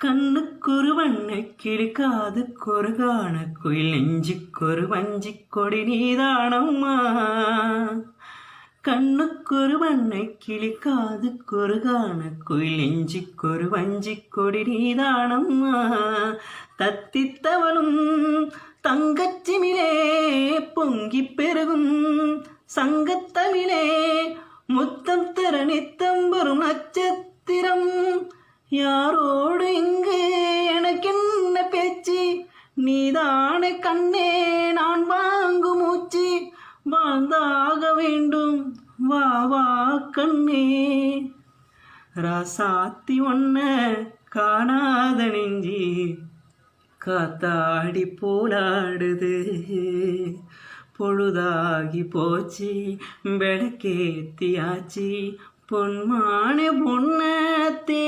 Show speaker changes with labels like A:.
A: கண்ணுக்கொரு வண்ண கிளிக்காது கொருகான குயில் நெஞ்சுக்கொரு வஞ்சிக் கொடி நீதானம்மா. கண்ணுக்கொரு வண்ண கிளிக்காது கொருகான குயில் நெஞ்சுக்கொரு வஞ்சிக் கொடி நீதானம்மா. தத்தித்தவளும் தங்கச்சிமிலே பொங்கி பெருகும் சங்கத்தமிழே முத்தம் தர நித்தம் வரும் நட்சத்திரம் யாரோடு இங்கு? எனக்கென்ன பேச்சு? நீதானே கண்ணே நான் வாங்கு மூச்சு. வாழ்ந்தாக வேண்டும். வா வா கண்ணே. ராசாத்தி ஒன்ன காணாத நெஞ்சி காத்தாடி போலாடுது. பொழுதாகி போச்சு விளக்கேத்தியாச்சு. பொன்மான பொன்னத்தே